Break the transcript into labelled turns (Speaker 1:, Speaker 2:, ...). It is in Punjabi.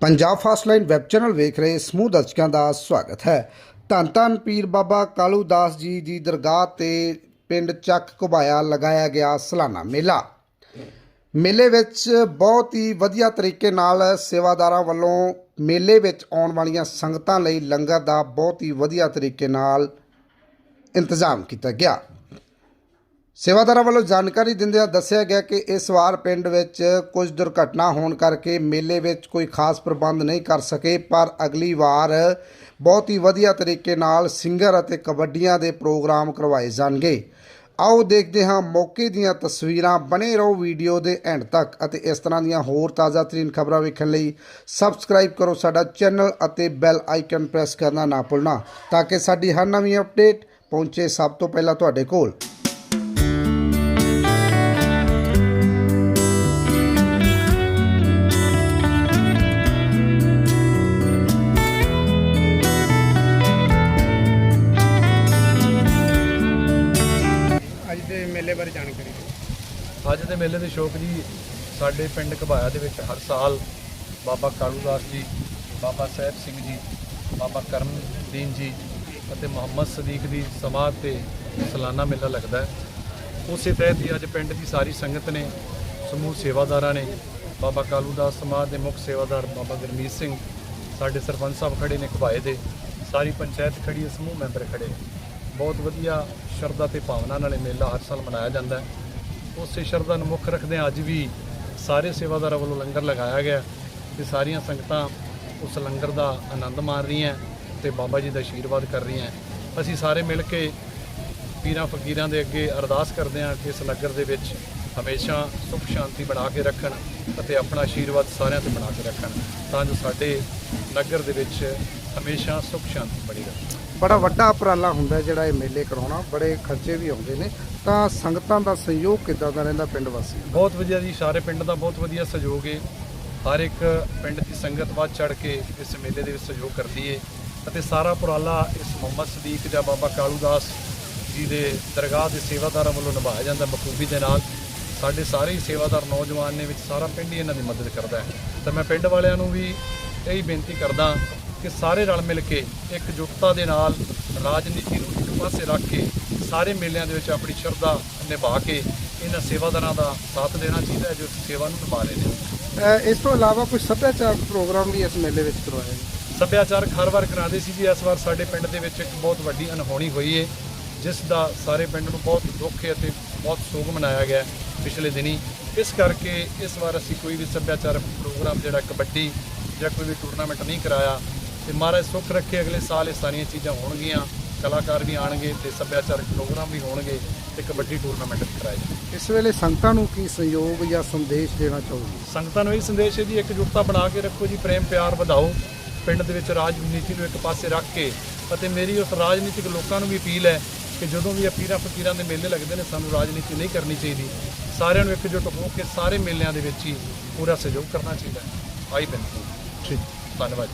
Speaker 1: Punjab Fast Line web channel ਵੇਖ ਰਹੇ ਸਮੂਹ ਦਰਸ਼ਕਾਂ ਦਾ ਸਵਾਗਤ ਹੈ। ਧੰਨ ਧੰਨ ਪੀਰ ਬਾਬਾ ਕਾਲੂ ਦਾਸ ਜੀ ਦੀ ਦਰਗਾਹ ਤੇ ਪਿੰਡ ਚੱਕ ਘੁਬਾਇਆ ਲਗਾਇਆ ਗਿਆ ਸਾਲਾਨਾ ਮੇਲਾ। ਮੇਲੇ ਵਿੱਚ ਬਹੁਤ ਹੀ ਵਧੀਆ ਤਰੀਕੇ ਨਾਲ ਸੇਵਾਦਾਰਾਂ ਵੱਲੋਂ ਮੇਲੇ ਵਿੱਚ ਆਉਣ ਵਾਲੀਆਂ ਸੰਗਤਾਂ ਲਈ ਲੰਗਰ ਦਾ ਬਹੁਤ ਹੀ ਵਧੀਆ ਤਰੀਕੇ ਨਾਲ ਇੰਤਜ਼ਾਮ ਕੀਤਾ ਗਿਆ। ਸੇਵਾਦਾਰਾਂ ਵੱਲੋਂ ਜਾਣਕਾਰੀ ਦਿੰਦਿਆਂ ਦੱਸਿਆ ਗਿਆ ਕਿ ਇਸ ਵਾਰ ਪਿੰਡ ਵਿੱਚ ਕੁਝ ਦੁਰਘਟਨਾ ਹੋਣ ਕਰਕੇ ਮੇਲੇ ਵਿੱਚ ਕੋਈ ਖਾਸ ਪ੍ਰਬੰਧ ਨਹੀਂ ਕਰ ਸਕੇ, ਪਰ ਅਗਲੀ ਵਾਰ ਬਹੁਤ ਹੀ ਵਧੀਆ ਤਰੀਕੇ ਨਾਲ ਸਿੰਗਰ ਅਤੇ ਕਬੱਡੀਆਂ ਦੇ ਪ੍ਰੋਗਰਾਮ ਕਰਵਾਏ ਜਾਣਗੇ। ਆਓ ਦੇਖਦੇ ਹਾਂ ਮੌਕੇ ਦੀਆਂ ਤਸਵੀਰਾਂ। ਬਣੇ ਰਹੋ ਵੀਡੀਓ ਦੇ ਐਂਡ ਤੱਕ ਅਤੇ ਇਸ ਤਰ੍ਹਾਂ ਦੀਆਂ ਹੋਰ ਤਾਜ਼ਾ ਤਰੀਨ ਖਬਰਾਂ ਵੇਖਣ ਲਈ ਸਬਸਕ੍ਰਾਈਬ ਕਰੋ ਸਾਡਾ ਚੈਨਲ ਅਤੇ ਬੈਲ ਆਈਕਨ ਪ੍ਰੈਸ ਕਰਨਾ ਨਾ ਭੁੱਲਣਾ, ਤਾਂ ਕਿ ਸਾਡੀ ਹਰ ਨਵੀਂ ਅਪਡੇਟ ਪਹੁੰਚੇ ਸਭ ਤੋਂ ਪਹਿਲਾਂ ਤੁਹਾਡੇ ਕੋਲ।
Speaker 2: ਮੇਲੇ ਬਾਰੇ ਜਾਣਕਾਰੀ ਦਿਓ।
Speaker 3: ਅੱਜ ਦੇ ਮੇਲੇ ਦੇ ਸ਼ੌਕ ਜੀ ਸਾਡੇ ਪਿੰਡ ਘਬਾਇਆ ਦੇ ਵਿੱਚ ਹਰ ਸਾਲ ਬਾਬਾ ਕਾਲੂ ਦਾਸ ਜੀ, ਬਾਬਾ ਸਾਹਿਬ ਸਿੰਘ ਜੀ, ਬਾਬਾ ਕਰਮਦੀਨ ਜੀ ਅਤੇ ਮੁਹੰਮਦ ਸਦੀਕ ਦੀ ਸਮਾਧ ਤੇ ਸਾਲਾਨਾ ਮੇਲਾ ਲੱਗਦਾ ਹੈ। ਉਸੇ ਤਹਿਤ ਹੀ ਅੱਜ ਪਿੰਡ ਦੀ ਸਾਰੀ ਸੰਗਤ ਨੇ, ਸਮੂਹ ਸੇਵਾਦਾਰਾਂ ਨੇ, ਬਾਬਾ ਕਾਲੂ ਦਾਸ ਸਮਾਧ ਦੇ ਮੁੱਖ ਸੇਵਾਦਾਰ ਬਾਬਾ ਗੁਰਮੀਤ ਸਿੰਘ, ਸਾਡੇ ਸਰਪੰਚ ਸਾਹਿਬ ਖੜੇ ਨੇ ਘਬਾਏ ਦੇ, ਸਾਰੀ ਪੰਚਾਇਤ ਖੜੀ ਹੈ, ਸਮੂਹ ਮੈਂਬਰ ਖੜੇ ਨੇ। ਬਹੁਤ ਵਧੀਆ ਸ਼ਰਧਾ ਤੇ ਭਾਵਨਾ ਨਾਲ ਇਹ ਮੇਲਾ ਹਰ ਸਾਲ ਮਨਾਇਆ ਜਾਂਦਾ ਹੈ। ਉਸੇ ਸ਼ਰਧਾ ਨੂੰ ਮੁੱਖ ਰੱਖਦੇ ਅੱਜ ਵੀ ਸਾਰੇ ਸੇਵਾਦਾਰਾਂ ਵੱਲੋਂ ਲੰਗਰ ਲਗਾਇਆ ਗਿਆ ਤੇ ਸਾਰੀਆਂ ਸੰਗਤਾਂ ਉਸ ਲੰਗਰ ਦਾ ਆਨੰਦ ਮਾਣ ਰਹੀਆਂ ਤੇ ਬਾਬਾ ਜੀ ਦਾ ਆਸ਼ੀਰਵਾਦ ਕਰ ਰਹੀਆਂ ਅਸੀਂ ਸਾਰੇ ਮਿਲ ਕੇ ਪੀਰਾਂ ਫਕੀਰਾਂ ਦੇ ਅੱਗੇ ਅਰਦਾਸ ਕਰਦੇ ਹਾਂ ਕਿ ਇਸ ਨਗਰ ਦੇ ਵਿੱਚ ਹਮੇਸ਼ਾ ਸੁਖ ਸ਼ਾਂਤੀ ਬਣਾ ਕੇ ਰੱਖਣ ਅਤੇ ਆਪਣਾ ਆਸ਼ੀਰਵਾਦ ਸਾਰਿਆਂ ਤੇ ਬਣਾ ਕੇ ਰੱਖਣ ਤਾਂ ਜੋ ਸਾਡੇ ਨਗਰ ਦੇ ਵਿੱਚ ਹਮੇਸ਼ਾ ਸੁਖ ਸ਼ਾਂਤੀ ਬਣੀ ਰਹੇ।
Speaker 1: ਬੜਾ ਵੱਡਾ ਉਪਰਾਲਾ ਹੁੰਦਾ ਜਿਹੜਾ ਇਹ ਮੇਲੇ ਕਰਾਉਣਾ ਬੜੇ ਖਰਚੇ ਵੀ ਆਉਂਦੇ ਨੇ। ਤਾਂ ਸੰਗਤਾਂ ਦਾ ਸਹਿਯੋਗ ਕਿੱਦਾਂ ਦਾ ਰਹਿੰਦਾ ਪਿੰਡ ਵਾਸੀਆਂ ਦਾ?
Speaker 3: ਬਹੁਤ ਵਧੀਆ ਜੀ ਸਾਰੇ ਪਿੰਡ ਦਾ ਬਹੁਤ ਵਧੀਆ ਸਹਿਯੋਗ ਹੈ ਹਰ ਇੱਕ ਪਿੰਡ ਦੀ ਸੰਗਤ ਵੱਧ ਚੜ ਕੇ ਇਸ ਮੇਲੇ ਦੇ ਵਿੱਚ ਸਹਿਯੋਗ ਕਰਦੀ ਹੈ ਅਤੇ ਸਾਰਾ ਉਪਰਾਲਾ ਇਸ ਮੁਹੰਮਦ ਸਦੀਕ ਜਾਂ ਬਾਬਾ ਕਾਲੂ ਦਾਸ ਜੀ ਦੇ ਦਰਗਾਹ ਦੇ ਸੇਵਾਦਾਰਾਂ ਵੱਲੋਂ ਨਿਭਾਇਆ ਜਾਂਦਾ ਬਖੂਬੀ ਦੇ ਨਾਲ। ਸਾਡੇ ਸਾਰੇ ਹੀ ਸੇਵਾਦਾਰ ਨੌਜਵਾਨ ਨੇ ਵਿੱਚ ਸਾਰਾ ਪਿੰਡ ਹੀ ਇਹਨਾਂ ਦੀ ਮਦਦ ਕਰਦਾ ਹੈ। ਤਾਂ ਮੈਂ ਪਿੰਡ ਵਾਲਿਆਂ ਨੂੰ ਵੀ ਇਹੀ ਬੇਨਤੀ ਕਰਦਾ ਕਿ ਸਾਰੇ ਰਲ ਮਿਲ ਕੇ ਇਕਜੁੱਟਤਾ ਦੇ ਨਾਲ ਰਾਜਨੀਤੀ ਨੂੰ ਇੱਕ ਪਾਸੇ ਰੱਖ ਕੇ ਸਾਰੇ ਮੇਲਿਆਂ ਦੇ ਵਿੱਚ ਆਪਣੀ ਸ਼ਰਧਾ ਨਿਭਾ ਕੇ ਇਹਨਾਂ ਸੇਵਾਦਾਰਾਂ ਦਾ ਸਾਥ ਦੇਣਾ ਚਾਹੀਦਾ ਜੋ ਸੇਵਾ ਨੂੰ ਨਿਭਾ ਰਹੇ ਨੇ।
Speaker 1: ਇਸ ਤੋਂ ਇਲਾਵਾ ਕੋਈ ਸੱਭਿਆਚਾਰਕ ਪ੍ਰੋਗਰਾਮ ਵੀ ਇਸ ਮੇਲੇ ਵਿੱਚ ਕਰਵਾਏ
Speaker 3: ਸੱਭਿਆਚਾਰਕ ਹਰ ਵਾਰ ਕਰਾਉਂਦੇ ਸੀ ਜੀ ਇਸ ਵਾਰ ਸਾਡੇ ਪਿੰਡ ਦੇ ਵਿੱਚ ਇੱਕ ਬਹੁਤ ਵੱਡੀ ਅਨਹੋਣੀ ਹੋਈ ਹੈ ਜਿਸ ਦਾ ਸਾਰੇ ਪਿੰਡ ਨੂੰ ਬਹੁਤ ਦੁੱਖ ਹੈ ਅਤੇ ਬਹੁਤ ਸੋਗ ਮਨਾਇਆ ਗਿਆ ਪਿਛਲੇ ਦਿਨੀ। ਇਸ ਕਰਕੇ ਇਸ ਵਾਰ ਅਸੀਂ ਕੋਈ ਵੀ ਸੱਭਿਆਚਾਰਕ ਪ੍ਰੋਗਰਾਮ ਜਿਹੜਾ ਕਬੱਡੀ ਜਾਂ ਕੋਈ ਵੀ ਟੂਰਨਾਮੈਂਟ ਨਹੀਂ ਕਰਾਇਆ ਤੇ ਮਹਾਰਾਜ ਸੁੱਖ ਰੱਖੇ ਅਗਲੇ ਸਾਲ ਇਹ ਸਾਰੀਆਂ ਚੀਜ਼ਾਂ ਹੋਣਗੀਆਂ ਕਲਾਕਾਰ ਵੀ ਆਣਗੇ ਤੇ ਸੱਭਿਆਚਾਰਕ ਪ੍ਰੋਗਰਾਮ ਵੀ ਹੋਣਗੇ ਤੇ ਕਬੱਡੀ ਟੂਰਨਾਮੈਂਟ ਵੀ ਕਰਾਏ
Speaker 1: ਇਸ ਵੇਲੇ ਸੰਗਤਾਂ ਨੂੰ ਕੀ ਸਹਿਯੋਗ ਜਾਂ ਸੰਦੇਸ਼ ਦੇਣਾ ਚਾਹੋਗੇ?
Speaker 3: ਸੰਗਤਾਂ ਨੂੰ ਇਹ ਸੰਦੇਸ਼ ਹੈ ਜੀ ਇਕਜੁੱਟਤਾ ਬਣਾ ਕੇ ਰੱਖੋ ਜੀ ਪ੍ਰੇਮ ਪਿਆਰ ਵਧਾਓ। ਪਿੰਡ ਦੇ ਵਿੱਚ ਰਾਜਨੀਤੀ ਨੂੰ ਇੱਕ ਪਾਸੇ ਰੱਖ ਕੇ ਅਤੇ ਮੇਰੀ ਉਸ ਰਾਜਨੀਤਿਕ ਲੋਕਾਂ ਨੂੰ ਵੀ ਅਪੀਲ ਹੈ ਕਿ ਜਦੋਂ ਵੀ ਇਹ ਪੀਰਾਂ ਫਕੀਰਾਂ ਦੇ ਮੇਲੇ ਲੱਗਦੇ ਨੇ ਸਾਨੂੰ ਰਾਜਨੀਤੀ ਨਹੀਂ ਕਰਨੀ ਚਾਹੀਦੀ। ਸਾਰਿਆਂ ਨੂੰ ਇਕਜੁੱਟ ਹੋ ਕੇ ਸਾਰੇ ਮੇਲਿਆਂ ਦੇ ਵਿੱਚ ਹੀ ਪੂਰਾ ਸਹਿਯੋਗ ਕਰਨਾ ਚਾਹੀਦਾ ਹੈ। ਆਈ ਬੇਨਤੀ
Speaker 1: ਠੀਕ।
Speaker 3: ਧੰਨਵਾਦ